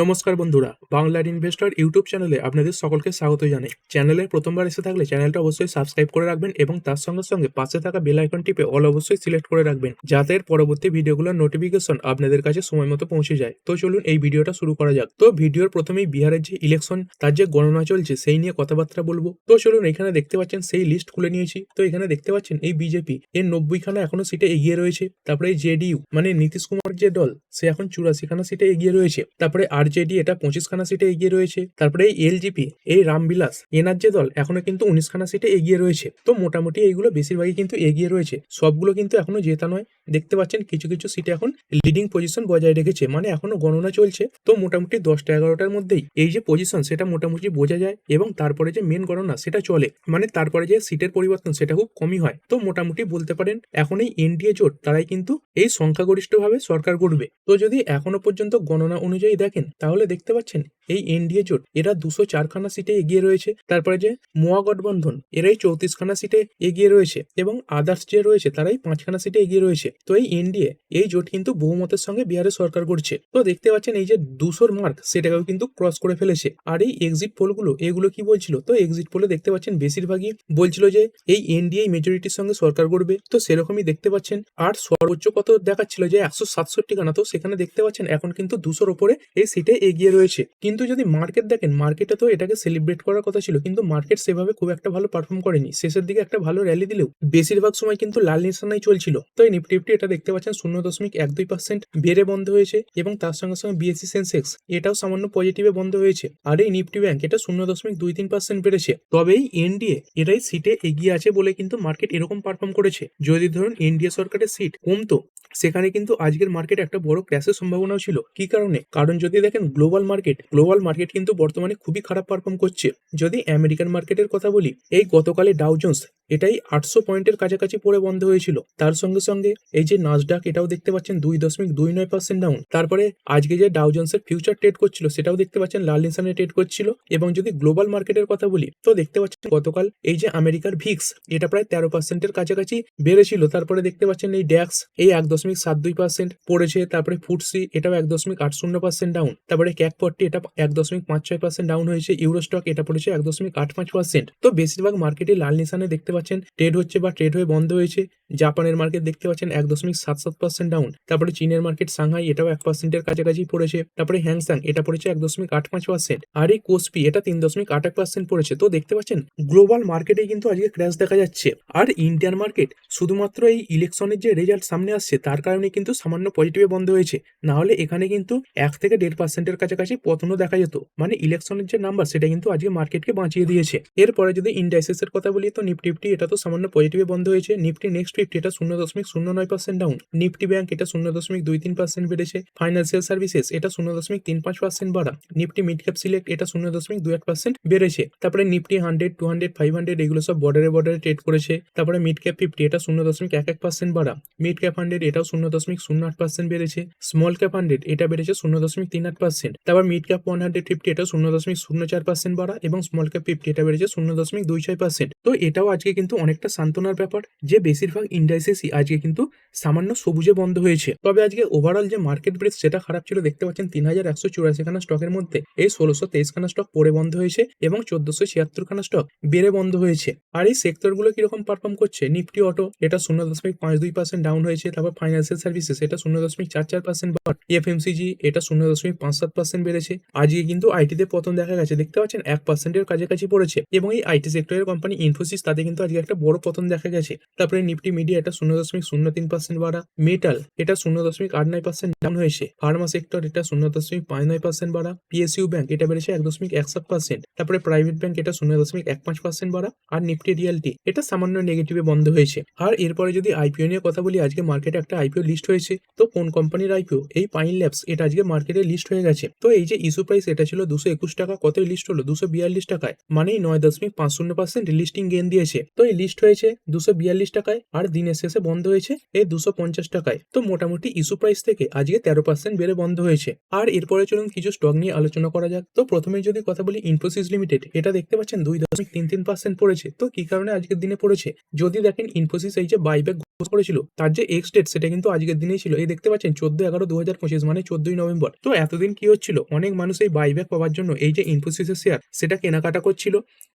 নমস্কার বন্ধুরা, বাংলার ইনভেস্টর ইউটিউব চ্যানেলে আপনাদের সকলকে স্বাগত জানাই। চ্যানেলে প্রথমবার এসে থাকলে চ্যানেলটা অবশ্যই সাবস্ক্রাইব করে রাখবেন এবং তার সঙ্গে সঙ্গে পাশে থাকা বেল আইকন টিপে অল অবশ্যই সিলেক্ট করে রাখবেন, যাতে পরবর্তী ভিডিওগুলোর নোটিফিকেশন আপনাদের কাছে সময় মতো পৌঁছে যায়। তো চলুন এই ভিডিওটা শুরু করা যাক। তো ভিডিওর প্রথমেই বিহারের যে ইলেকশন তার যে গণনা চলছে, সেই নিয়ে কথাবার্তা বলব। তো চলুন এখানে দেখতে পাচ্ছেন, সেই লিস্ট খুলে নিয়েছি। তো এখানে দেখতে পাচ্ছেন, এই বিজেপি এর নব্বইখানা এখনও সিটে এগিয়ে রয়েছে। তারপরে জেডিইউ মানে নীতিশ কুমার যে দল, সে এখন চুরাশি খানা সিটে এগিয়ে রয়েছে। তারপরে আরজেডি এটা পঁচিশ খানা সিটে এগিয়ে রয়েছে। তারপরে এই এলজিপি এই রামবিলাস, এনার যে দল, এখনও কিন্তু উনিশখানা সিটে এগিয়ে রয়েছে। তো মোটামুটি এইগুলো বেশিরভাগই কিন্তু এগিয়ে রয়েছে। সবগুলো কিন্তু এখনও জেতা নয়। দেখতে পাচ্ছেন কিছু কিছু সিটে এখন লিডিং পজিশন বজায় রেখেছে মানে এখনও গণনা চলছে। তো মোটামুটি দশটা এগারোটার মধ্যেই এই যে পজিশন সেটা মোটামুটি বোঝা যায় এবং তারপরে যে মেন গণনা, সেটা চলে। মানে তারপরে যে সিটের পরিবর্তন, সেটা খুব কমই হয়। তো মোটামুটি বলতে পারেন, এখন এই এনডিএ জোট, তারাই কিন্তু এই সংখ্যাগরিষ্ঠভাবে সরকার গড়বে। তো যদি এখনও পর্যন্ত গণনা অনুযায়ী দেখেন তাহলে দেখতে পাচ্ছেন, এই এনডিএ জোট, এরা দুশো চারখানা সিটে এগিয়ে রয়েছে। তারপরে যে মহাগঠবন্ধন, এরাই চৌত্রিশখানা সিটে এগিয়ে রয়েছে এবং আদার্স যে রয়েছে, তারাই পাঁচখানা সিটে এগিয়ে রয়েছে। তো এই এনডিএ, এই জোট কিন্তু বহুমতের সঙ্গে বিহারে সরকার করছে তো দেখতে পাচ্ছেন, এই যে দুশোর মার্ক সেটাকেও কিন্তু ক্রস করে ফেলেছে। আর এই এক্সিট পোলগুলো এগুলো কি বলছিল? তো এক্সিট পোলে দেখতে পাচ্ছেন, বেশিরভাগই বলছিল যে এই এনডিএ মেজরিটির সঙ্গে সরকার করবে তো সেরকমই দেখতে পাচ্ছেন, আর সর্বোচ্চ কত দেখাচ্ছিল যে একশো সাতষট্টি খানা তো সেখানে দেখতে পাচ্ছেন, এখন কিন্তু দুশোর ওপরে এই সিটে এগিয়ে রয়েছে। কিন্তু যদি মার্কেট দেখেন, মার্কেটে তো এটাকে সেলিব্রেট করার কথা ছিল, কিন্তু মার্কেট সেভাবে খুব একটা ভালো পারফর্ম করেনি। শেষের দিকে একটা ভালো র্যালি দিলেও বেশিরভাগ সময় কিন্তু লাল নিশানাই চলছিল। তো এই নিফটি ফিফটি এটা দেখতে পাচ্ছেন, শূন্য দশমিক এক দুই পার্সেন্ট বেড়ে বন্ধ হয়েছে এবং তার সঙ্গে সঙ্গে বিএসসি সেন্সেক্স এটাও সামান্য পজিটিভে বন্ধ হয়েছে। আর এই নিফটি ব্যাংক এটা শূন্য দশমিক দুই তিন পার্সেন্ট বেড়েছে। তবে এই এনডিএ এটাই সিটে এগিয়ে আছে বলে কিন্তু মার্কেট এরকম পারফর্ম করেছে। যদি ধরুন এনডিএ সরকারের সিট কমতো, সেখানে কিন্তু আজকের মার্কেট একটা বড় ক্র্যাশের সম্ভাবনাও ছিল। কি কারণে? কারণ যদি দেখেন গ্লোবাল মার্কেট গ্লোবাল মার্কেট কিন্তু বর্তমানে খুবই খারাপ পারফর্ম করছে। যদি আমেরিকান মার্কেটের কথা বলি, এই গতকালে ডাউজন্স এটাই আটশো পয়েন্টের কাছাকাছি পড়ে বন্ধ হয়েছিল। তার সঙ্গে সঙ্গে এই যে নাসডাক এটাও দেখতে পাচ্ছেন দুই দশমিক দুই নয় পার্সেন্ট ডাউন তারপরে আজকে যে ডাউজন্সের ফিউচার ট্রেড করছিল, সেটাও দেখতে পাচ্ছেন লাল নিশানে ট্রেড করছিল। এবং যদি গ্লোবাল মার্কেটের কথা বলি, তো দেখতে পাচ্ছেন গতকাল এই যে আমেরিকার ভিক্স এটা প্রায় তেরো পার্সেন্টের কাছাকাছি বেড়েছিল। তারপরে দেখতে পাচ্ছেন এই ড্যাক্স এই এক দশমিক সাত দুই পার্সেন্ট পড়েছে। তারপরে ফুটসি এটাও এক দশমিক আট শূন্য পার্সেন্ট ডাউন তারপরে ক্যাক পট্টি এটা এক দশমিক পাঁচ ছয় পার্সেন্ট ডাউন হয়েছে ইউরোস্টক এটা পড়েছে এক দশমিক আট পাঁচ পার্সেন্ট তো বেশিরভাগ মার্কেটে লাল নিশানে দেখতে পাচ্ছেন ট্রেড হচ্ছে বা ট্রেড হয়ে বন্ধ হয়েছে। জাপানের মার্কেট দেখতে পাচ্ছেন এক দশমিক সাত সাত পার্সেন্ট ডাউন তারপরে চীনের মার্কেট সাংহাই এটাও এক পার্সেন্টের কাছাকাছি পড়েছে। তারপরে হ্যাংসাং এটা পড়েছে এক দশমিক আট পাঁচ পার্সেন্ট আর এই কোসপি এটা তিন দশমিক আট এক পার্সেন্ট পড়েছে। তো দেখতে পাচ্ছেন গ্লোবাল মার্কেটে কিন্তু আজকে ক্র্যাশ দেখা যাচ্ছে। আর ইন্ডিয়ান মার্কেট শুধুমাত্র এই ইলেকশনের যে রেজাল্ট সামনে আসছে, তার কারণে কিন্তু সামান্য পজিটিভে বন্ধ হয়েছে। না হলে এখানে কিন্তু এক থেকে দেড় পার্সেন্টের কাছাকাছি পতনও দেখা যেত। মানে ইলেকশনের যে নাম্বার সেটা কিন্তু আজকে মার্কেটকে বাঁচিয়ে দিয়েছে। এরপরে যদি ইন্ডাইসেস এর কথা বলি, তো নিফটি ফিফটি এটা তো সামান্য পজিটিভে বন্ধ হয়েছে। নিফটি নেক্সট ফিফটি এটা শূন্য দশমিক শূন্য নয় পার্সেন্ট ডাউন নিফটি ব্যাংক এটা শূন্য দশমিক দুই তিন পার্সেন্ট বেড়েছে। ফাইন্যান্সিয়াল সার্ভিসেস এটা শূন্য দশমিক তিন পাঁচ পার্সেন্ট বাড়া। নিফটি মিড ক্যাপ সিলেক্ট এটা শূন্য দশমিক দুই এক পার্সেন্ট বেড়েছে। তারপরে nifty hundred two hundred five hundred এগুলো সব বর্ডারে বর্ডারে ট্রেড করেছে। তারপরে মিড ক্যাপ ফিফটি এটা শূন্য দশমিক এক এক পার্সেন্ট বাড়া। মিড ক্যাপ হান্ড্রেড এটাও শূন্য দশমিক শূন্য আট পার্সেন্ট বেড়েছে। স্মল ক্যাপ হান্ড্রেড এটা বেড়েছে শূন্য দশমিক তিন আট পার্সেন্ট তারপর mid cap one hundred fifty এটা শূন্য দশমিক শূন্য চার পার্সেন্ট বাড়া এবং স্মল ক্যাপ ফিফটি এটা বেড়েছে শূন্য দশমিক দুই ছয় পার্সেন্ট তো এটাও আজকে কিন্তু অনেকটা সান্ত্বনার ব্যাপার যে বেশিরভাগ ইন্ডাইসেসই আজকে কিন্তু সামান্য সবুজে বন্ধ হয়েছে। তবে আজকে ওভারঅল যে মার্কেট ব্রেথ সেটা খারাপ ছিল দেখতে পাচ্ছেন তিন হাজার একশো চুরাশি খানা স্টকের মধ্যে এই ষোলোশো তেইশ খানা স্টক পড়ে বন্ধ হয়েছে এবং চোদ্দশো ছিয়াত্তর খানা স্টক বেড়ে বন্ধ হয়েছে। আর এই সেক্টরগুলো কীরকম পারফর্ম করছে? নিফটি অটো এটা শূন্য দশমিক পাঁচ দুই পার্সেন্ট ডাউন হয়েছে, তারপর ফাইন্যান্সিয়াল সার্ভিসেস এটা শূন্য দশমিক চার চার পার্সেন্ট বাড়। এফএমসিজি এটা শূন্য দশমিক পাঁচ সাত পার্সেন্ট বেড়েছে। আজকে কিন্তু আইটিতে পতন দেখা গেছে, দেখতে পাচ্ছেন এক পার্সেন্টের কাছাকাছি পড়েছে এবং এই আইটি সেক্টরের কোম্পানি ইনফোসিস তাতে কিন্তু আজকে একটা বড় পতন দেখা গেছে। তারপরে নিফটি মিডিয়া এটা শূন্য দশমিক শূন্য তিন পার্সেন্ট বাড়া। মেটাল এটা শূন্য দশমিক আট নয় পার্সেন্ট ডাউন হয়েছে। ফার্মা সেক্টর এটা শূন্য দশমিক পাঁচ নয় পার্সেন্ট বাড়া। পিএসইউ ব্যাংক এটা বেড়েছে এক দশমিক এক সাত পার্সেন্ট তারপরে প্রাইভেট ব্যাংক এটা শূন্য দশমিক এক পাঁচ পার্সেন্ট বাড়া। আর নিফটি রিয়ালটি এটা সামান্য নেগেটিভে বন্ধ হয়েছে। আর এরপরে যদি আইপিও নিয়ে কথা বলি, আজকে মার্কেটে একটা আইপিও লিস্ট হয়েছে। তো কোন কোম্পানির আইপিও এই পাইন ল্যাবস এটা আজকে মার্কেটে লিস্ট হয়ে গেছে। তো এই যে ইস্যু প্রাইস এটা ছিল দুশো একুশ টাকা কতই লিস্ট হলো? দুশো বিয়াল্লিশ টাকায়। মানে নয় দশমিক পাঁচ শূন্য পার্সেন্ট লিস্টিং গেন দিয়েছে। তো এই লিস্ট হয়েছে দুশো বিয়াল্লিশ টাকায় আর দিনের শেষে বন্ধ হয়েছে এই দুশো পঞ্চাশ টাকায়। তো মোটামুটি ইস্যু প্রাইস থেকে আজকে তেরো পার্সেন্ট বেড়ে বন্ধ হয়েছে। আর এরপরে চলুন কিছু স্টক নিয়ে আলোচনা করা যাক। তো প্রথমে যদি কথা বলি ইনফোসিস লিমিটেড এটা দেখতে পাচ্ছেন দুই দশমিক তিন তিন পার্সেন্ট পড়েছে। তো কি কারণে আজকের দিনে পড়েছে? যদি দেখেন ইনফোসিস এই যে বাইব্যাক করেছিল, তার যে এক্স ডেট সেটা কিন্তু আজকের দিনেই ছিল। এই দেখতে পাচ্ছেন চোদ্দ এগারো দু হাজার পঁচিশ মানে চোদ্দই নভেম্বর। তো এতদিন কি হচ্ছিল? অনেক মানুষ এই বাইব্যাক পাওয়ার জন্য এই যে ইনফোসিসের শেয়ার সেটা কেনাকাটা করছিল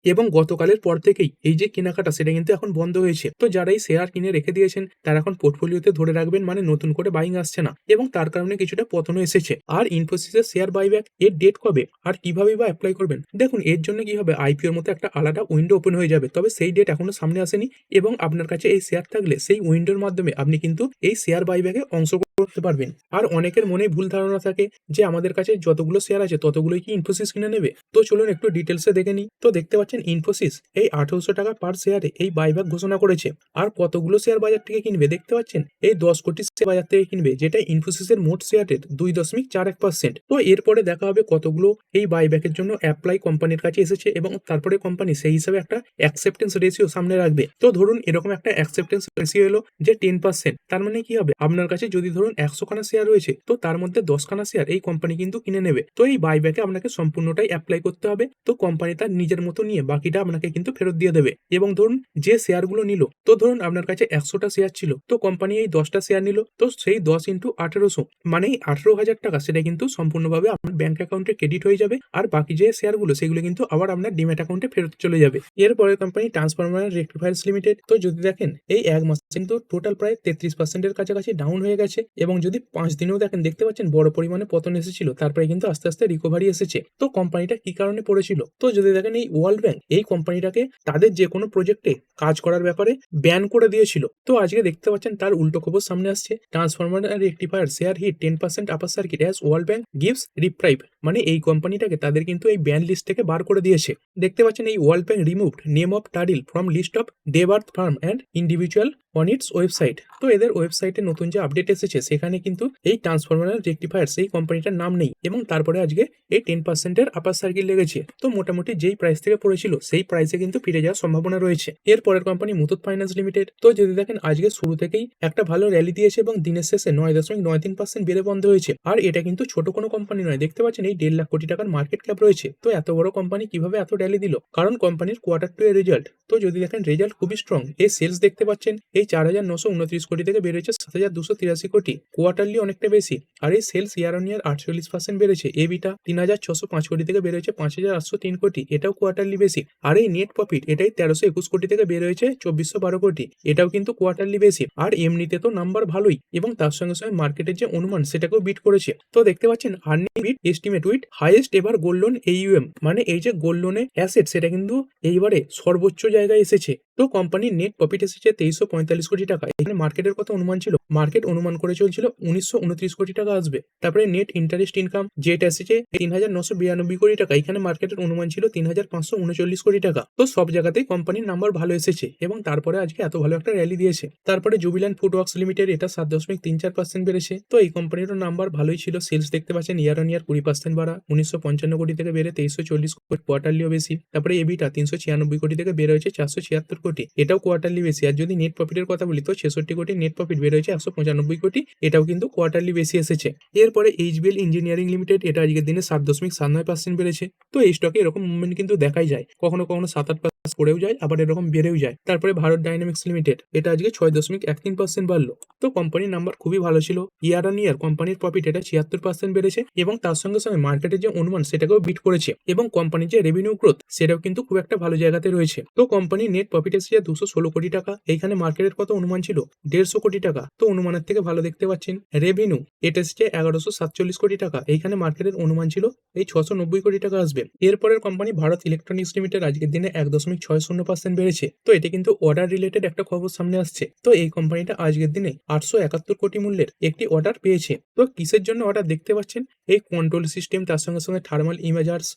এবং গতকালের পর থেকেই এই যে কেনাকাটা, সেটা কিন্তু এখন বন্ধ হয়েছে। তো যারা এই শেয়ার কিনে রেখে দিয়েছেন, তারা এখন পোর্টফোলিওতে ধরে রাখবেন মানে নতুন করে বাইং আসছে না এবং তার কারণে কিছুটা পতনও এসেছে। আর ইনফোসিসের শেয়ার বাইব্যাক এর ডেট কবে? আর কীভাবে বা অ্যাপ্লাই করবেন? দেখুন, এর জন্য কি হবে? আইপিওর মতো একটা আলাদা উইন্ডো ওপেন হয়ে যাবে। তবে সেই ডেট এখনও সামনে আসেনি এবং আপনার কাছে এই শেয়ার থাকলে সেই উইন্ডোর মাধ্যমে আপনি কিন্তু এই শেয়ার বাইব্যাকে অংশ করতে পারবেন। আর অনেকের মনে ভুল ধারণা থাকে যে আমাদের কাছে যতগুলো শেয়ার আছে, ততগুলোই কি ইনফোসিস কিনে নেবে? তো চলুন একটু ডিটেলসে দেখে নিই। তো দেখতে পাচ্ছেন ইনফোসিস এই আঠারোশো টাকা পার শেয়ারে এই বাইব্যাক ঘোষণা করেছে। আর কতগুলো শেয়ার বাজার থেকে কিনবে? দেখতে পাচ্ছেন? এই দশ কোটি শেয়ার বাজার থেকে কিনবে, যেটা ইনফোসিসের মোট শেয়ারের দুই দশমিক চার এক পার্সেন্ট তো এরপরে দেখা হবে কতগুলো এই বাইব্যাকের জন্য অ্যাপ্লাই কোম্পানির কাছে এসেছে এবং তারপরে কোম্পানি সেই হিসাবে একটা অ্যাকসেপ্টেন্স রেশিও সামনে রাখবে। তো ধরুন এরকম একটা অ্যাকসেপ্টেন্স রেশিও এলো যে টেন পার্সেন্ট তার মানে কি হবে? আপনার কাছে যদি ধরুন একশো খানা শেয়ার রয়েছে, তো তার মধ্যে দশ খানা শেয়ার এই কোম্পানি কিন্তু কিনে নেবে। তো এই বাইব্যাকে আপনাকে সম্পূর্ণটাই অ্যাপ্লাই করতে হবে, তো কোম্পানি তার নিজের মতো নিয়ে বাকিটা আপনাকে কিন্তু ফেরত দিয়ে দেবে। এবং ধরুন যে শেয়ারগুলো নিল, তো ধরুন আপনার কাছে একশোটা শেয়ার ছিল, তো কোম্পানি এই দশটা শেয়ার নিল, তো সেই দশ ইন্টু আঠেরোশো মানে আঠেরো হাজার টাকা, সেটা কিন্তু সম্পূর্ণভাবে আপনার ব্যাংক অ্যাকাউন্টে ক্রেডিট হয়ে যাবে, আর বাকি যে শেয়ারগুলো সেগুলো কিন্তু আবার আপনার ডিমেট অ্যাকাউন্টে ফেরত চলে যাবে। এরপরে কোম্পানি ট্রান্সফরমার রেক্টিফায়ার্স লিমিটেড তো যদি দেখেন, এই এক মাস কিন্তু টোটাল প্রায় তেত্রিশ পার্সেন্টের কাছাকাছি ডাউন হয়ে গেছে এবং যদি পাঁচ দিনেও দেখেন, দেখতে পাচ্ছেন বড় পরিমাণে পতন এসেছিল, তারপরে কিন্তু আস্তে আস্তে রিকভারি এসেছে। তো কোম্পানিটা কি কারণে পড়েছিল? তো যদি দেখেন এই ওয়ার্ল্ড ব্যাংক এই কোম্পানিটাকে তাদের যে কোনো প্রজেক্টে কাজ করার ব্যাপারে ব্যান করে দিয়েছিল। তো আজকে দেখতে পাচ্ছেন তার উল্টো খবর সামনে আসছে। Transformer rectifier share hit ten percent upper circuit as world bank gives reprieve মানে এই কোম্পানিটাকে তাদের কিন্তু এই ব্যান লিস্ট থেকে বার করে দিয়েছে। দেখতে পাচ্ছেন এই world bank removed name of Tadil from list of debarred firm and individual on its website তো এদের ওয়েবসাইটে নতুন যে আপডেট এসেছে, সেখানে কিন্তু এই ট্রান্সফরমার রেক্টিফায়ার সেই কোম্পানিটার নাম নেই এবং তারপরে আজকে এই টেন পার্সেন্টের আপার সার্কিট লেগেছে। তো মোটামুটি যেই প্রাইস থেকে পড়েছিল, সেই প্রাইসে কিন্তু ফিরে যাওয়ার সম্ভাবনা রয়েছে। এর পরের কোম্পানি মুথুত ফাইন্যান্স লিমিটেড তো যদি দেখেন, আজকে শুরু থেকেই একটা ভালো র্যালি দিয়েছে এবং দিনের শেষে নয় দশমিক নয় তিন পার্সেন্ট বেড়ে বন্ধ হয়েছে। আর এটা কিন্তু ছোট কোনো কোম্পানি নয়। দেখতে পাচ্ছেন, এই দেড় লাখ কোটি টাকার মার্কেট ক্যাপ রয়েছে। তো এত বড় কোম্পানি কীভাবে এত র্যালি দিল? কারণ কোম্পানির কোয়ার্টার টু এর রেজাল্ট তো যদি দেখেন রেজাল্ট খুবই স্ট্রং এই সেলস দেখতে পাচ্ছেন, এই চার হাজার নশো উনত্রিশ কোটি থেকে বেড়েছে সাত হাজার দুশো তিরাশি কোটি। কোয়ার্টারলি অনেকটা বেশি। আর এই সেলস ইয়ার অন ইয়ার আটচল্লিশ পার্সেন্ট বেড়েছে। এবিটা তিন হাজার ছশো পাঁচ কোটি থেকে বেড়েছে পাঁচ হাজার আটশো তিন কোটি। এটাও কোয়ার্টারলি বেশি। আর এই নেট প্রফিট এটাই তেরোশো একুশ কোটি থেকে বের হয়েছে চব্বিশশো বারো কোটি। এটাও কিন্তু কোয়ার্টারলি বেশি। আর এমনিতে তো নাম্বার ভালোই এবং তার সঙ্গে সঙ্গে মার্কেটের যে অনুমান সেটাকেও বিট করেছে। তো দেখতে পাচ্ছেন earning beat estimate with highest এবার গোল্ড লোন এইউএম মানে এই যে গোল্ড লোনের অ্যাসেট সেটা কিন্তু এইবারে সর্বোচ্চ জায়গায় এসেছে। তো কোম্পানির নেট প্রফিট এসেছে তেইশশো পঁয়তাল্লিশ কোটি টাকা। এখানে মার্কেটের কথা অনুমান ছিল। মার্কেট অনুমান করে চলছিল উনিশশো উনত্রিশ কোটি টাকা আসবে। তারপরে নেট ইন্টারেস্ট ইনকাম যেটা এসেছে তিন হাজার নশো বিরানব্বই কোটি টাকা। এখানে মার্কেটের অনুমান ছিল তিন হাজার পাঁচশো উনচল্লিশ কোটি টাকা। তো সব জায়গাতেই কোম্পানির নাম্বার ভালো এসেছে এবং তারপরে আজকে এত ভালো একটা র্যালি দিয়েছে। তারপরে জুবিল্যান্ড ফুডওয়ার্কস লিমিটেড এটা সাত দশমিক তিন চার পার্সেন্ট বেড়েছে। তো এই কোম্পানিরও নাম্বার ভালোই ছিল। সেলস দেখতে পাচ্ছেন ইয়ার অন ইয়ার কুড়ি পার্সেন্ট বাড়া। উনিশশো পঞ্চান্ন কোটি থেকে বেড়ে তেইশশো চল্লিশ কোটি কোয়ার্টারলিও বেশি। তারপরে এবিটা তিনশো ছিয়ানব্বই কোটি থেকে বের হয়েছে চারশো ছিয়াত্তর কোটি। এটাও কোয়ার্টারলি বেশি। আর যদি নেট প্রফিটের কথা বলি তো, ছেষট্টি কোটি নেট প্রফিট বের হয়েছে, একশো পঁচানব্বই কোটি। এটাও কিন্তু কোয়ার্টারলি বেশি এসেছে। এরপরে এইচবিএল ইঞ্জিনিয়ারিং লিমিটেড এটা আজকের দিনে সাত দশমিক সাত নয় পার্সেন্ট বেড়েছে। তো এই স্টকে এরকম মুভমেন্ট কিন্তু দেখাই যায়। কখনো কখনো সাত আট পড়েও যায়, আবার এরকম বেড়েও যায়। তারপরে ভারত ডাইনামিক্স লিমিটেড এটা আজকে ছয় দশমিক এক তিন পার্সেন্ট বাড়লো। তো কোম্পানির নাম্বার খুবই ভালো ছিল। ইয়ার অন ইয়ার কোম্পানির প্রফিট এটা ছিয়াত্তর পার্সেন্ট বেড়েছে এবং তার সঙ্গে সঙ্গে মার্কেটের যে অনুমান, সেটাকেও বিট করেছে এবং কোম্পানির যে রেভিনিউ গ্রোথ সেটাও কিন্তু খুব একটা ভালো জায়গাতে রয়েছে। তো কোম্পানির নেট প্রফিট এসেছে দুশো ষোলো কোটি টাকা। এইখানে মার্কেটের কত অনুমান ছিল? দেড়শো কোটি টাকা। তো অনুমানের থেকে ভালো দেখতে পাচ্ছেন রেভিনিউ এটা এসেছে এগারোশো সাতচল্লিশ কোটি টাকা। এইখানে মার্কেটের অনুমান ছিল এই ছশো নব্বই কোটি টাকা আসবে। এরপরের কোম্পানি ভারত ইলেকট্রনিক্স লিমিটেড আজকের দিনে এক দশমিক ছয় শূন্য পার্সেন্ট বেড়েছে। তো এটা কিন্তু অর্ডার রিলেটেড একটা খবর সামনে আসছে। তো এই কোম্পানিটা আজকের দিনে আটশো একাত্তর কোটি মূল্যের একটি অর্ডার পেয়েছে। তো কিসের জন্য অর্ডার দেখতে পাচ্ছেন? এই কন্ট্রোল সিস্টেম তার সঙ্গে সঙ্গে থার্মাল ইমেজার্স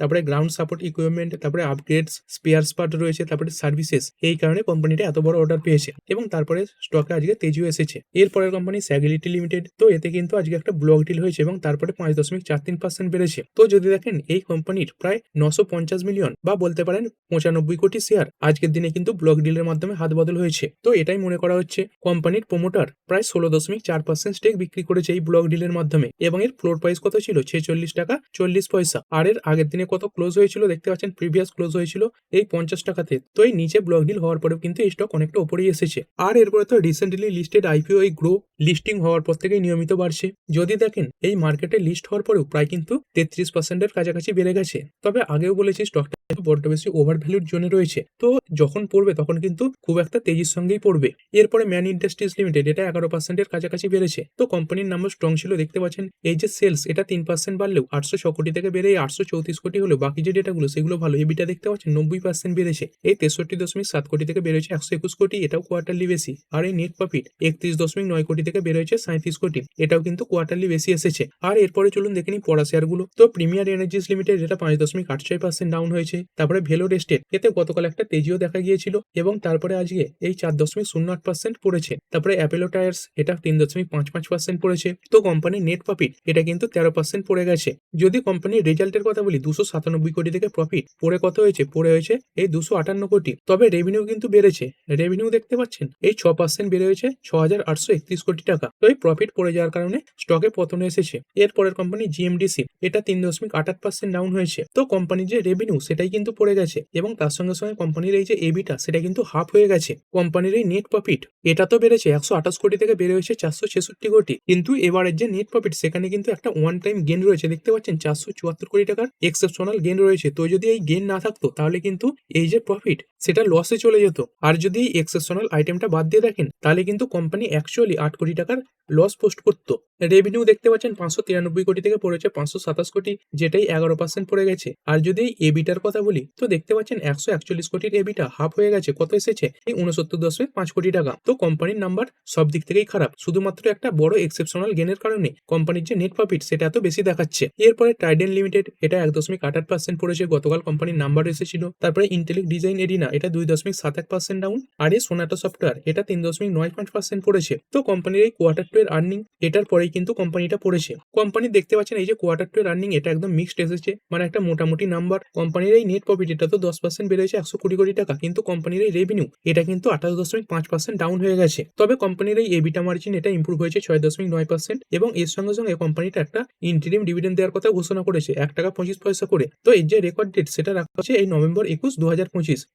তারপরে গ্রাউন্ড সাপোর্ট ইকুইপমেন্ট তারপরে আপগ্রেডস স্পেয়ার পার্ট রয়েছে, তারপরে সার্ভিসেস এই কারণে কোম্পানিটা এত বড় অর্ডার পেয়েছে এবং তারপরে স্টকে আজকে তেজিও এসেছে। এরপরের কোম্পানি স্যাগিলিটি লিমিটেড তো এতে কিন্তু আজকে একটা ব্লক ডিল হয়েছে এবং তারপরে পাঁচ দশমিক চার তিন পার্সেন্ট বেড়েছে। তো যদি দেখেন, এই কোম্পানির প্রায় নশো পঞ্চাশ মিলিয়ন বা বলতে পারেন পঁচানব্বই কোটি শেয়ার আজকের দিনে কিন্তু ব্লক ডিলের মাধ্যমে হাত বদল হয়েছে। তো এটাই মনে করা হচ্ছে কোম্পানির প্রমোটার প্রায় ষোলো দশমিক চার পার্সেন্ট স্টেক বিক্রি করেছে এই ব্লক ডিলের মাধ্যমে এবং এর ফ্লোর প্রাইস কত ছিল? ছেচল্লিশ টাকা চল্লিশ পয়সা। আর এর আগের দিনে কত ক্লোজ হয়েছিল দেখতে পাচ্ছেন প্রিভিয়াস ক্লোজ হয়েছিল এই পঞ্চাশ টাকাতে। তো এই নিচে ব্লক ডিল হওয়ার পরেও কিন্তু এই স্টক অনেকটা উপরেই এসেছে। আর এরপরে তো রিসেন্টলি লিস্টেড আইপিও এই গ্রো লিস্টিং হওয়ার পর থেকেই নিয়মিত বাড়ছে। যদি দেখেন, এই মার্কেটে লিস্ট হওয়ার পরেও প্রায় কিন্তু তেত্রিশ পার্সেন্টের কাছাকাছি বেড়ে গেছে। তবে আগেও বলেছি স্টকটা বড্ড বেশি ওভার ভ্যালুর জোনে রয়েছে। তো যখন পড়বে, তখন কিন্তু খুব একটা তেজির সঙ্গেই পড়বে। এরপরে ম্যান ইন্ডাস্ট্রিজ লিমিটেড এটা এগারো পার্সেন্টের কাছাকাছি বেড়েছে। তো কোম্পানির নাম্বার স্ট্রং ছিল, দেখতে পাচ্ছেন, এই যে সেলস এটা তিন পার্সেন্ট বাড়লেও আটশো ছ কোটি থেকে বেড়ে আটশো চৌত্রিশ কোটি হলো বাকি যে ডেটাগুলো সেগুলো ভালো। এবিটা দেখতে পাচ্ছেন নব্বই পার্সেন্ট বেড়েছে। এই তেষট্টি দশমিক সাত কোটি থেকে বেড়েছে একশো একুশ কোটি, এটাও কোয়ার্টারলি বেশি আর এই নেট প্রফিট একত্রিশ দশমিক নয় কোটি থেকে বেড়েছে সাঁত্রিশ কোটি। এটাও কিন্তু কোয়ার্টারলি বেশি এসেছে। আর এরপরে চলুন দেখে নিই পড়া শেয়ারগুলো। তো প্রিমিয়ার এনার্জিস লিমিটেড এটা পাঁচ দশমিক আট ছয় পার্সেন্ট ডাউন হয়েছে, তারপরে ভেলোর এস্টেট এতে গতকাল একটা তেজিও দেখা গিয়েছিল, এবং তারপরে আজকে এই চার দশমিক শূন্য আট পার্সেন্ট পড়েছে। তারপরে অ্যাপেলো টায়ার্স এটা তিন দশমিক পাঁচ পাঁচ পার্সেন্ট পড়েছে। তো কোম্পানির নেট প্রফিট এটা কিন্তু তেরো পার্সেন্ট পড়ে গেছে। যদি কোম্পানির রেজাল্টের কথা বলি, দুশো সাতানব্বই কোটি থেকে প্রফিট পরে কত হয়েছে? পড়ে হয়েছে এই দুশো আটান্ন কোটি। তবে রেভিনিউ কিন্তু বেড়েছে। রেভিনিউ দেখতে পাচ্ছেন? এই ছ পার্সেন্ট বেড়ে হয়েছে ছ হাজার আটশো একত্রিশ কোটি টাকা। তো এই প্রফিট পড়ে যাওয়ার কারণে স্টকে পতন এসেছে। এরপরের কোম্পানি জিএমডিসি এটা তিন দশমিক আট আট পার্সেন্ট ডাউন হয়েছে। তো কোম্পানির যে রেভিনিউ সেটাই কিন্তু পড়ে গেছে। এবং তার সঙ্গে সঙ্গে কোম্পানির এই যে এবিটা সেটা কিন্তু হাফ হয়ে গেছে। কোম্পানির এই নেট প্রফিট এটা তো বেড়েছে একশো আঠাশ কোটি থেকে বেড়ে হয়েছে চারশো ছেষট্টি কোটি। কিন্তু এবারের যে নেট প্রফিট সেখানে কিন্তু একটা ওয়ান টাইম গেন রয়েছে। দেখতে পাচ্ছেন? চারশো চুয়াত্তর কোটি টাকার এক্সেপশনাল গেন রয়েছে, তো যদি এই গেন না থাকতো, তাহলে কিন্তু এই যে প্রফিট সেটা লসে চলে যেত। আর যদি এক্সেপশনাল আইটেমটা বাদ দিয়ে দেখেন, তাহলে কিন্তু কোম্পানি অ্যাকচুয়ালি আট কোটি টাকার লস পোস্ট করতো। রেভিনিউ দেখতে পাচ্ছেন পাঁচশো তিরানব্বই কোটি থেকে পড়েছে পাঁচশো সাতাশ কোটি, যেটাই এগারো পার্সেন্ট পড়ে গেছে। আর যদি এই এবিটার কথা বলি, তো দেখতে পাচ্ছেন একশো একচল্লিশ কোটির এবিটা হাফ হয়ে গেছে। কত এসেছে? এই উনসত্তর দশমিক পাঁচ কোটি টাকা। তো কোম্পানির নাম্বার সব দিক থেকেই খারাপ। শুধুমাত্র একটা বড় এক্সেপশনাল গেনের কারণে কোম্পানির যে নেট প্রফিট সেটা এত বেশি দেখাচ্ছে। এরপরে টাইডেন লিমিটেড এটা এক দশমিক আট আট পার্সেন্ট পড়েছে, গতকাল কোম্পানির নাম্বার এসেছিল। তারপরে ইন্টেলিক ডিজাইন এরিনা এটা দুই দশমিক সাত এক পার্সেন্ট ডাউন আর এই সোনাটা সফটওয়্যার এটা তিন দশমিক নয় পাঁচ পার্সেন্ট পড়েছে। তো কোম্পানির এই কোয়ার্টার টু এর আর্নিং এটার পরেই কিন্তু কোম্পানিটা পড়েছে। কোম্পানি দেখতে পাচ্ছেন, এই যে কোয়ার্টার টু এর আর্নিং এটা একদম মিক্সড এসেছে। মানে একটা মোটামুটি নাম্বার কোম্পানির এই নেট প্রফিট এটা তো দশ পার্সেন্ট বেড়েছে, একশো কোটি কোটি টাকা। কিন্তু কোম্পানির এই রেভিনিউ এটা কিন্তু আঠাশ দশমিক পাঁচ পার্সেন্ট ডাউন হয়ে গেছে। তবে কোম্পানির এই এবিটা মার্জিন এটা ইম্প্রুভ হয়েছে ছয় দশমিক নয় পার্সেন্ট এবং এর সঙ্গে সঙ্গে কোম্পানিটা একটা ইন্টারিম ডিভিডেন্ড দেওয়ার কথা ঘোষণা করেছে। এক টাকা পঁচিশ পয়সা করে। তো এই যে রেকর্ড ডেট সেটা রাখা হচ্ছে এই নভেম্বর একুশ দু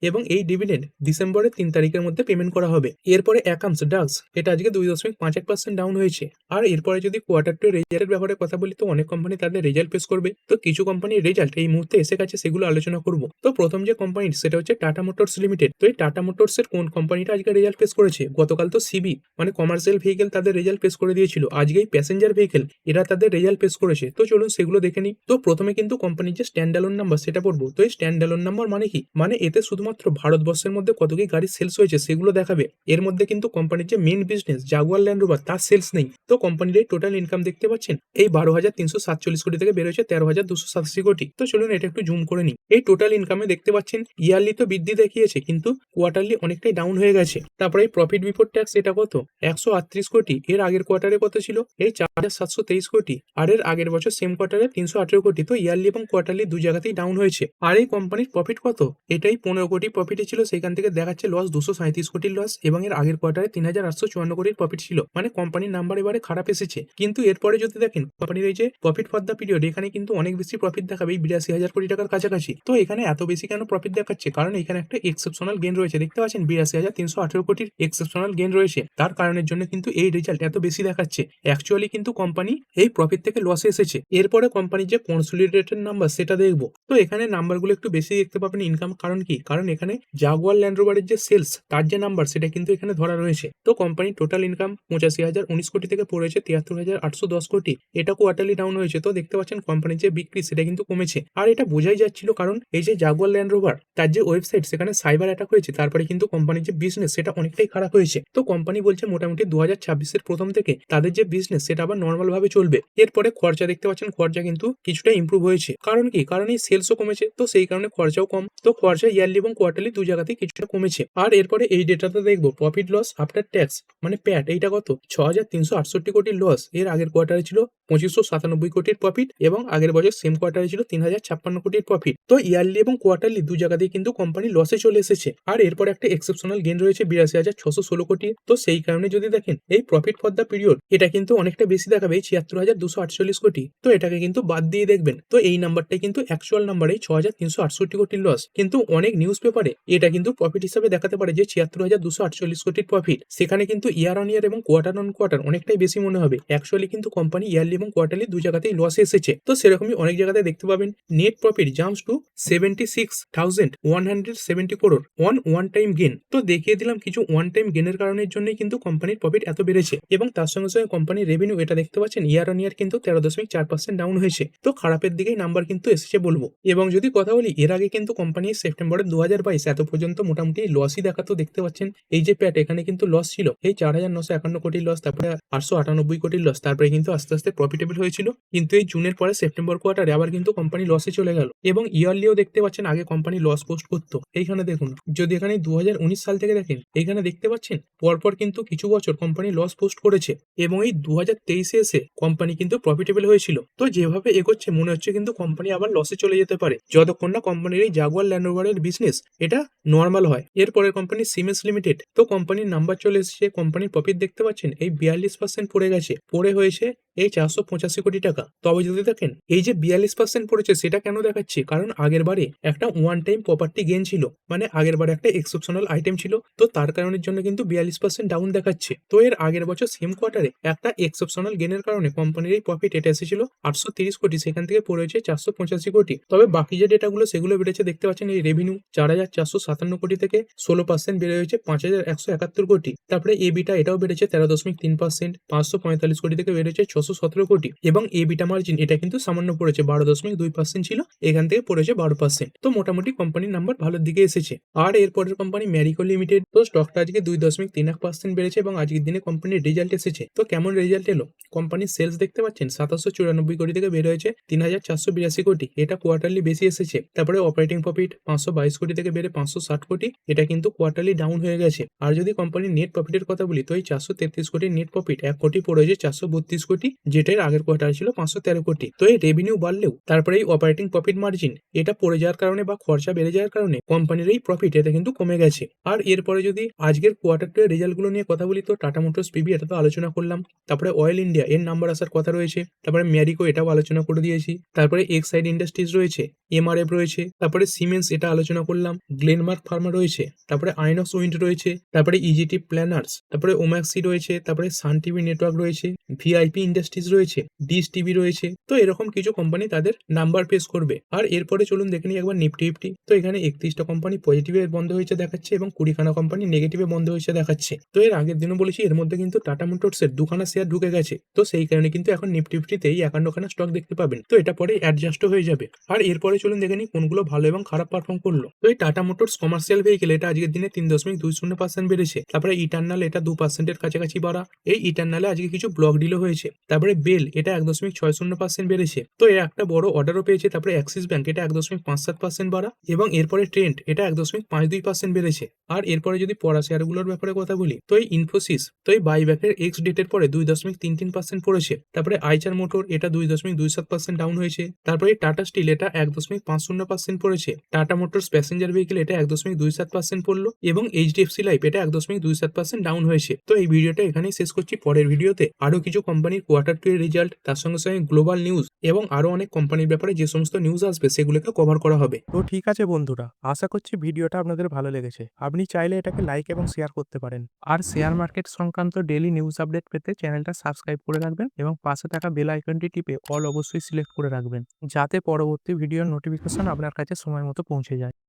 এবং এই ডিভিডেন্ড ডিসেম্বরের তিন তারিখের মধ্যে পেমেন্ট করা হবে। এরপরে অ্যাকামস ডাক্স এটা আজকে দুই দশমিক পাঁচ এক পার্সেন্ট ডাউন হয়েছে। আর এরপরে যদি কোয়ার্টার টু রেজাল্টের ব্যাপারে কথা বলি, তো অনেক কোম্পানি তাদের রেজাল্ট পেশ করবে। তো কিছু কোম্পানির রেজাল্ট এই মুহূর্তে এসে গেছে, সেগুলো আলোচনা করব। তো প্রথম যে কোম্পানি সেটা হচ্ছে টাটা মোটরস লিমিটেড তো এই টাটা মোটরস এর কোন কোম্পানিটা আজকে রেজাল্ট পেশ করেছে? গতকাল তো সিবি মানে কমার্শিয়াল ভেহিকেল তাদের রেজাল্ট পেশ করে দিয়েছিল। আজকেই প্যাসেঞ্জার ভেহিকেল এরা তাদের রেজাল্ট পেশ করেছে। তো চলুন সেগুলো দেখে নিই। তো প্রথমে কিন্তু কোম্পানির যে স্ট্যান্ড অ্যালোন নাম্বার সেটা পড়ব। তো এই স্ট্যান্ড অ্যালোন নাম্বার মানে কি? মানে এতে শুধুমাত্র ভারতবর্ষের মধ্যে কত কি গাড়ি সেলস হয়েছে সেগুলো দেখাবে। এর মধ্যে কিন্তু কোম্পানির যে main business Jaguar Land Rover তার সেলস নেই। তো কোম্পানির এই টোটাল ইনকাম দেখতে পাচ্ছেন? এই বারো হাজার তিনশো সাতচল্লিশ কোটি থেকে বেরোচ্ছে তেরো হাজার দুশো সাতাশি কোটি। তো চলুন এটা একটু জুম করে নিই। এই টোটাল ইনকামে দেখতে পাচ্ছেন ইয়ারলি তো বৃদ্ধি দেখিয়েছে, কিন্তু কোয়ার্টারলি অনেকটাই ডাউন হয়ে গেছে। তারপরে এই প্রফিট বিফোর ট্যাক্স এটা কত? একশো আটত্রিশ কোটি। এর আগের কোয়ার্টারে কত ছিল? এই চার হাজার সাতশো তেইশ কোটি। আর এর আগের বছর সেম কোয়ার্টারে তিনশো আঠেরো কোটি। তো ইয়ারলি এবং কোয়ার্টারলি দু জায়গাতেই ডাউন হয়েছে। আর এই কোম্পানির প্রফিট কত? এটাই পনেরো কোটি প্রফিটে ছিল, সেখান থেকে দেখাচ্ছে লস দুশো সাঁত্রিশ কোটির লস এবং এর আগের কোয়ার্টারে তিন হাজার আটশো চুয়ান্ন কোটির প্রফিট ছিল। মানে কোম্পানির নাম্বার এবারে খারাপ এসেছে। কিন্তু এরপরে যদি দেখেন কোম্পানির এই যে প্রফিট ফর দ্য পিরিয়ড এখানে কিন্তু অনেক বেশি প্রফিট দেখাবে এই বিরাশি হাজার কোটি টাকার কাছাকাছি। তো এখানে এত বেশি কেন প্রফিট দেখাচ্ছে? কারণ এখানে একটা এক্সেপশনাল গেন রয়েছে। দেখতে পাচ্ছেন, বিরাশি হাজার তিনশো আঠেরো কোটির এক্সেপশনাল গেন রয়েছে। তার কারণের জন্য কিন্তু এই রেজাল্ট এত বেশি দেখাচ্ছে। অ্যাকচুয়ালি কিন্তু কোম্পানি এই প্রফিট থেকে লসে এসেছে। এরপরে কোম্পানির যে কনসোলিডেটেড নাম্বার সেটা দেখব। তো এখানে নাম্বারগুলো একটু বেশি দেখতে পাবেন ইনকাম কারণ কি? কারণ এখানে জাগুয়ার ল্যান্ড রোভারের যে সেলস তার যে নাম্বার সেটা কিন্তু এখানে ধরা রয়েছে। তো কোম্পানির টোটাল ইনকাম পঁচাশি হাজার, উনিশ কোটি থেকে পড়েছে তিয়াত্তর হাজার আটশো দশ কোটি। এটা কোয়ার্টারলি ডাউন হয়েছে, তো দেখতে পাচ্ছেন কোম্পানির যে বিক্রি, সেটা কিন্তু কমেছে। আর এটা বোঝাই যাচ্ছিল কারণ এই যে জাগুয়ার ল্যান্ড রোভার তার যে ওয়েবসাইট সেখানে সাইবার অ্যাটাক হয়েছে, তারপরে কিন্তু কোম্পানির যে বিজনেস সেটা অনেকটাই খারাপ হয়েছে। তো কোম্পানি বলছে মোটামুটি দু হাজার ছাব্বিশের প্রথম থেকে তাদের যে বিজনেস সেটা আবার নর্মাল ভাবে চলবে। এরপরে খরচা দেখতে পাচ্ছেন, খরচা কিন্তু কিছুটা ইম্প্রুভ হয়েছে। কারণ কি কারণেই সেলসও কমেছে। তো সেই কারণে খরচাও কম। তো খরচা ইয়ারলি এবং কোয়ার্টারলি দু জায়গাতেই কিছুটা কমেছে। আর এরপরে এই ডেটাতে দেখব। প্রফিট লস আফটার ট্যাক্স মানে প্যাট এইটা কত? ছ হাজার তিনশো আটষট্টি কোটির লস এর আগের কোয়ার্টারে ছিল পঁচিশশো সাতানব্বই কোটির প্রফিট এবং আগের বছর সেম কোয়ার্টারে ছিল তিন হাজার ছাপ্পান্ন কোটির প্রফিট তো ইয়ারলি এবং কোয়ার্টারলি দু জায়গাতেই কিন্তু কোম্পানি লসে চলে এসেছে। আর এরপর একটা এক্সেপশনাল গেন রয়েছে বিরাশি হাজার ছশো ষোলো কোটি। তো সেই কারণে যদি দেখেন, এই প্রফিট ফর দ্য পিরিয়ড এটা কিন্তু অনেকটা বেশি দেখাবে ছিয়াত্তর হাজার দুশো আটচল্লিশ কোটি। তো এটাকে কিন্তু বাদ দিয়ে দেখবেন। তো এই নাম্বারটাই কিন্তু অ্যাকচুয়াল নাম্বারে ছ হাজার তিনশো আটষট্টি কোটির লস কিন্তু অনেক নিউজ পেপারে এটা কিন্তু প্রফিট হিসাবে দেখাতে পারে যে ছিয়াত্তর হাজার দুশো আটচল্লিশ কোটির প্রফিট সেখানে কিন্তু ইয়ার অন ইয়ার এবং কোয়ার্টার অন কোয়ার্টার অনেকটাই বেশি মনে হবে। অ্যাকচুয়ালি কিন্তু কোম্পানি ইয়ারলি এবং কোয়ার্টারলি দু জায়গাতেই লস এসেছে। তো সেরকমই অনেক জায়গাতে দেখতে পাবেন net profit jumps to seventy six thousand one hundred seventy crore one one time gain তো দেখিয়ে দিলাম কিছু ওয়ান টাইম গেনের কারণের জন্যই কিন্তু কোম্পানির প্রফিট এত বেড়েছে। এবং তার সঙ্গে সঙ্গে কোম্পানির রেভিনিউ এটা দেখতে পাচ্ছেন ইয়ার অন ইয়ার কিন্তু তেরো দশমিক চার পার্সেন্ট ডাউন হয়েছে। তো খারাপের দিকেই নাম্বার কিন্তু এসেছে বলব। এবং যদি কথা বলি, এর আগে কিন্তু কোম্পানি সেপ্টেম্বরের দু বাইশ, এত পর্যন্ত মোটামুটি লসই দেখাতো, দেখতে পাচ্ছেন। এই যে প্যাট এখানে কিন্তু লস ছিল। এই চার হাজার নশো একান্ন কোটির লস তারপরে আটশো আটানব্বই কোটির লস তারপরে কিন্তু আস্তে আস্তে প্রফিটেবল হয়েছিল। কিন্তু এই জুনের পরে সেপ্টেম্বর কোয়ার্টারে আবার কিন্তু কোম্পানি লসে চলে গেল। এবং ইয়ারলিও দেখতে পাচ্ছেন, আগে কোম্পানি লস পোস্ট করতো। এইখানে দেখুন, যদি এখানে দু হাজার উনিশ সাল থেকে দেখেন এখানে দেখতে পাচ্ছেন, পরপর কিন্তু কিছু বছর কোম্পানি লস পোস্ট করেছে। এবং এই দু হাজার তেইশে এসে কোম্পানি কিন্তু প্রফিটেবল হয়েছিল। তো যেভাবে এগোচ্ছে, মনে হচ্ছে কিন্তু কোম্পানি আবার লসে চলে যেতে পারে। যতক্ষণ না কোম্পানির এই জাগুয়ার ল্যান্ড রোভারের বিজনেস এটা নর্মাল হয়। এরপরে কোম্পানি সিমেন্স লিমিটেড তো কোম্পানির নাম্বার চলে এসেছে কোম্পানির প্রফিট দেখতে পাচ্ছেন, এই বিয়াল্লিশ পার্সেন্ট পড়ে গেছে। পড়ে হয়েছে এই চারশো পঁচাশি কোটি টাকা। তবে যদি দেখেন, এই যে বিয়াল্লিশ পার্সেন্ট পড়েছে, সেটা কেন দেখাচ্ছি? কারণ আগের বারে একটা ওয়ান টাইম প্রপার্টি গেন ছিল। মানে আগের বারে একটা এক্সেপশনাল আইটেম ছিল। তো তার কারণের জন্য কিন্তু বিয়াল্লিশ পার্সেন্ট ডাউন দেখাচ্ছে। তো এর আগের বছর সেম কোয়ার্টারে একটা এক্সেপশনাল গেনের কারণে কোম্পানির এই প্রফিট এটা এসেছিল আটশো তিরিশ কোটি। সেখান থেকে পড়েছে চারশো পঁচাশি কোটি। তবে বাকি যে ডেটাগুলো সেগুলো বেড়েছে, দেখতে পাচ্ছেন এই রেভিনিউ চার হাজার চারশো সাতান্ন কোটি থেকে ষোলো পার্সেন্ট বেড়ে হয়েছে পাঁচ হাজার একশো একাত্তর কোটি। তারপরে এবিটা এটাও বেড়েছে তেরো দশমিক তিন পার্সেন্ট পাঁচশো পঁয়তাল্লিশ কোটি থেকে বেড়েছে ছশো সতেরো কোটি। এবং এবিটা মার্জিন এটা কিন্তু সামান্য পড়েছে বারো দশমিক দুই পার্সেন্ট ছিল, এখান থেকে পড়েছে বারো পার্সেন্ট তো মোটামুটি কোম্পানির নাম্বার ভালোর দিকে এসেছে। আর এরপরের কোম্পানি ম্যারিকো লিমিটেড তো স্টকটা আজকে দুই দশমিক তিন এক পার্সেন্ট বেড়েছে এবং আজকের দিনে কোম্পানির রেজাল্ট এসেছে। তো কেমন রেজাল্ট এলো? কোম্পানির সেলস দেখতে পাচ্ছেন, সাতাশশো চুরানব্বই কোটি থেকে বের হয়েছে, তিন হাজার চারশো বিরাশি কোটি। এটা কোয়ার্টারলি বেশি এসেছে। তারপরে অপারেটিং প্রফিট পাঁচশো বাইশ কোটি থেকে বেড়ে পাঁচশো ষাট কোটি। এটা কিন্তু কোয়ার্টারলি ডাউন হয়ে গেছে। আর যদি কোম্পানির নেট প্রফিটের কথা বলি, তো এই চারশো তেত্রিশ কোটির নেট প্রফিট এক কোটি পড়ে হয়েছে, চারশো বত্রিশ কোটি। যেটার আগের কোয়ার্টার ছিল পাঁচশো তেরো কোটি। তো এই রেভিনিউ বাড়লেও তারপরে এই অপারেটিং প্রফিট মার্জিন এটা পড়ে যাওয়ার কারণে বা খরচা বেড়ে যাওয়ার কারণে কোম্পানির এই প্রফিট এটা কিন্তু কমে গেছে। আর এরপরে যদি আজকের কোয়ার্টার টু রেজাল্টগুলো নিয়ে কথা বলি, তো টাটা মোটরস পিবি এটা তো আলোচনা করলাম। তারপরে অয়েল ইন্ডিয়া এর নাম্বার আসার কথা রয়েছে। তারপরে ম্যারিকো এটাও আলোচনা করে দিয়েছি। তারপরে এক্সাইড ইন্ডাস্ট্রিজ রয়েছে এমআরএফ রয়েছে। তারপরে সিমেন্স এটা আলোচনা করলাম। গ্লেনমার্ক ফার্মা রয়েছে। তারপরে আইনক্স উইন্ড রয়েছে। তারপরে ইজিটি প্ল্যানার্স তারপরে ওম্যাক্সি রয়েছে। তারপরে সান টিভি নেটওয়ার্ক রয়েছে। ভিআইপি ইন্ডাস্ট্রিজ রয়েছে ডিস টিভি রয়েছে, তো এরকম কিছু কোম্পানি তাদের নাম্বার পেশ করবে। আর এরপরে চলুন দেখে নিই একবার নিফটি ফিফটি তো এখানে একত্রিশটা কোম্পানি পজিটিভে বন্ধ হয়েছে দেখাচ্ছে এবং কুড়িখানা কোম্পানি নেগেটিভে বন্ধ হয়েছে দেখাচ্ছে। তো এর আগের দিনও বলেছি, এর মধ্যে কিন্তু টাটা মোটরসের দুখানা শেয়ার ঢুকে গেছে, তো সেই কারণে কিন্তু এখন নিফটি ফিফটিতে এই একান্নখানা স্টক দেখতে পাবেন। তো এটা পরে অ্যাডজাস্ট হয়ে যাবে। আর এরপরে চলুন দেখে নিই কোনগুলো ভালো এবং খারাপ পারফর্ম করল। তো এই টাটা মোটরস কমার্শিয়াল ভেহিকেল এটা আজকের দিনে তিন দশমিক দুই শূন্য পার্সেন্ট বেড়েছে। তারপরে ইটার্নাল এটা দু পার্সেন্টের কাছাকাছি বাড়া। এই ইটার্নালে আজকে কিছু ব্লক ডিলও হয়েছে। তারপরে বেল, এটা এক দশমিক ছয় শূন্য পার্সেন্ট বেড়েছে। তো এ একটা বড় অর্ডারও পেয়েছে, তারপরে অ্যাক্সিস ব্যাংক এটা এক দশমিক পাঁচ সাত পার্সেন্ট বাড়া। এবং এরপরে ট্রেন্ড এটা এক দশমিক পাঁচ দুই পার্সেন্ট বেড়েছে। আর এরপরে যদি পড়া শেয়ারগুলোর ব্যাপারে কথা বলি, তো এই ইনফোসিস তো এই বাইব্যাকের এক্স ডেটের পরে দুই দশমিক তিন তিন পার্সেন্ট পড়েছে। তারপরে আইচার মোটর এটা দুই দশমিক দুই সাত পার্সেন্ট ডাউন হয়েছে। তারপরে টাটা স্টিল এটা এক দশমিক পাঁচ শূন্য পার্সেন্ট পড়েছে। টাটা মোটরস প্যাসেঞ্জার ভেহিকেল এটা এক দশমিক দুই সাত পার্সেন্ট পড়ল। এবং এইচডিএফসি লাইফ এটা এক দশমিক দুই সাত পার্সেন্ট ডাউন হয়েছে। তো এই ভিডিওটা এখানেই শেষ করছি। পরের ভিডিওতে আরও কিছু কোম্পানির কোয়ার্টার টু এর রেজাল্ট তার সঙ্গে সঙ্গে গ্লোবাল নিউজ এবং আরও অনেক কোম্পানির ব্যাপারে যে সমস্ত নিউজ আসবে, সেগুলোকে কভার করা হবে। তো ঠিক আছে বন্ধুরা, আশা করছি ভিডিওটা আপনাদের ভালো লেগেছে। আপনি চাইলে এটাকে লাইক এবং শেয়ার করতে পারেন। আর শেয়ার মার্কেট সংক্রান্ত ডেলি নিউজ আপডেট পেতে চ্যানেলটা সাবস্ক্রাইব করে রাখবেন এবং পাশে থাকা বেল আইকনটি টিপে অল অবশ্যই সিলেক্ট করে রাখবেন, যাতে পরবর্তী ভিডিওর নোটিফিকেশন আপনার কাছে সময় মতো পৌঁছে যায়।